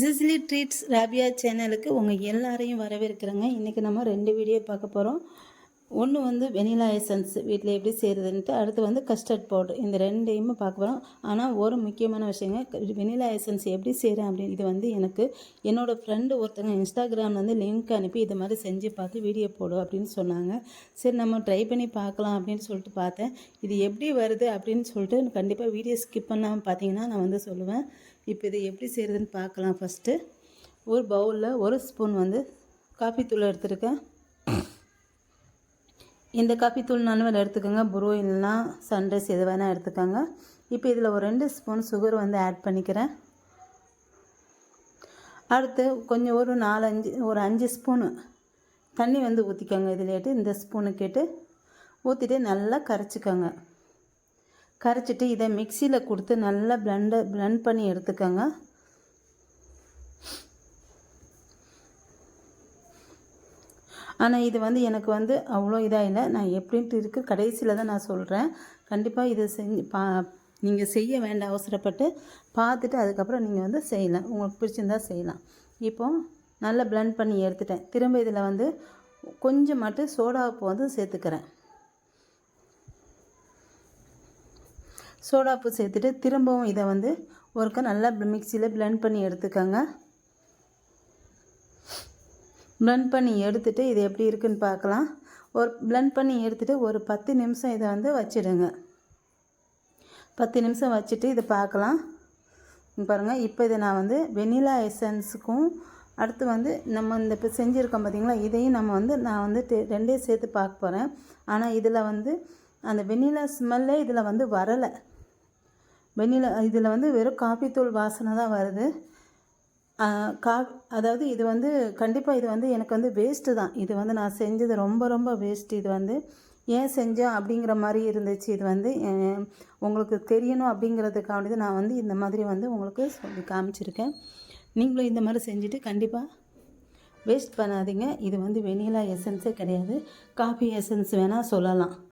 Sicily treats Rabia சேனலுக்கு உங்கள் எல்லாரையும் வரவேற்கிறேங்க. இன்றைக்கி நம்ம ரெண்டு வீடியோ பார்க்க போகிறோம் ஒன்று வந்து வெனிலா எசன்ஸ் வீட்டில் எப்படி செய்கிறதுன்ட்டு அடுத்து வந்து கஸ்டர்ட் பவுடர். இந்த ரெண்டையுமே பார்க்க போகிறோம் ஆனால் ஒரு முக்கியமான விஷயங்க வெனிலா எசன்ஸ் எப்படி செய்கிறேன் அப்படின்னு இது வந்து எனக்கு என்னோடய ஃப்ரெண்டு ஒருத்தங்க இன்ஸ்டாகிராமில் வந்து லிங்க் அனுப்பி இது மாதிரி செஞ்சு பார்த்து வீடியோ போடு அப்படின்னு சொன்னாங்க. சரி நம்ம ட்ரை பண்ணி பார்க்கலாம் அப்படின்னு சொல்லிட்டு பார்த்தேன். இது எப்படி வருது அப்படின்னு சொல்லிட்டு கண்டிப்பாக வீடியோ ஸ்கிப் பண்ணாமல் பார்த்தீங்கன்னா நான் வந்து சொல்லுவேன். இப்போ இது எப்படி செய்கிறதுன்னு பார்க்கலாம் ஃபஸ்ட்டு ஒரு பவுலில் ஒரு ஸ்பூன் வந்து காஃபி தூள் எடுத்துருக்கேன். இந்த காஃபி தூள் வேலை எடுத்துக்கோங்க. புரோ இல்லைனா சன்ரைஸ் எது வேணால் எடுத்துக்கோங்க. இப்போ இதில் ஒரு ரெண்டு ஸ்பூன் சுகர் வந்து ஆட் பண்ணிக்கிறேன். அடுத்து கொஞ்சம் ஒரு நாலஞ்சு ஒரு அஞ்சு ஸ்பூனு தண்ணி வந்து ஊற்றிக்கோங்க இதுலேட்டு இந்த ஸ்பூனு கேட்டு ஊற்றிட்டு நல்லா கரைச்சிக்கோங்க. கரைச்சிட்டு இதை மிக்சியில் கொடுத்து நல்லா ப்ளண்டை பிளண்ட் பண்ணி எடுத்துக்கோங்க. ஆனால் இது வந்து எனக்கு வந்து அவ்வளோ இதாக இல்லை. நான் எப்படின்ட்டு இருக்குது கடைசியில் தான் நான் சொல்கிறேன் கண்டிப்பாக இதை செஞ்சு பா நீங்கள் செய்ய வேண்டாம் அவசரப்பட்டு பார்த்துட்டு அதுக்கப்புறம் நீங்கள் வந்து செய்யலாம். உங்களுக்கு பிடிச்சிருந்தா செய்யலாம். இப்போது நல்லா பிளண்ட் பண்ணி எடுத்துட்டேன். திரும்ப இதில் வந்து கொஞ்சம் மட்டும் சோடா உப்பு வந்து சேர்த்துக்கிறேன். சோடாப்பு சேர்த்துட்டு திரும்பவும் இதை வந்து ஒருக்க நல்லா மிக்சியில் பிளெண்ட் பண்ணி எடுத்துக்கோங்க. ப்ளண்ட் பண்ணி எடுத்துகிட்டு இது எப்படி இருக்குன்னு பார்க்கலாம். ஒரு பிளெண்ட் பண்ணி எடுத்துகிட்டு ஒரு பத்து நிமிஷம் இதை வந்து வச்சிடுங்க. பத்து நிமிஷம் வச்சுட்டு இதை பார்க்கலாம். பாருங்கள் இப்போ இதை நான் வந்து வெனிலா எசன்ஸுக்கும் அடுத்து வந்து நம்ம இந்த இப்போ செஞ்சுருக்கோம் பார்த்திங்களா இதையும் நம்ம வந்து நான் வந்து ரெண்டே சேர்த்து பார்க்க போகிறேன் ஆனால் இதில் வந்து அந்த வெனிலா ஸ்மெல்லே இதில் வந்து வரலை. வெண்ணிலா இதில் வந்து வெறும் காஃபி தூள் வாசனை தான் வருது. கா அதாவது இது வந்து கண்டிப்பாக இது வந்து எனக்கு வந்து வேஸ்ட்டு தான். இது வந்து நான் செஞ்சது ரொம்ப ரொம்ப வேஸ்ட்டு இது வந்து ஏன் செஞ்சேன் அப்படிங்கிற மாதிரி இருந்துச்சு. இது வந்து உங்களுக்கு தெரியணும் அப்படிங்கிறதுக்காக நான் வந்து இந்த மாதிரி வந்து உங்களுக்கு சொல்லி காமிச்சிருக்கேன். நீங்களும் இந்த மாதிரி செஞ்சுட்டு கண்டிப்பாக வேஸ்ட் பண்ணாதீங்க. இது வந்து வெனிலா எசன்ஸே கிடையாது. காஃபி எசன்ஸ் வேணால் சொல்லலாம்.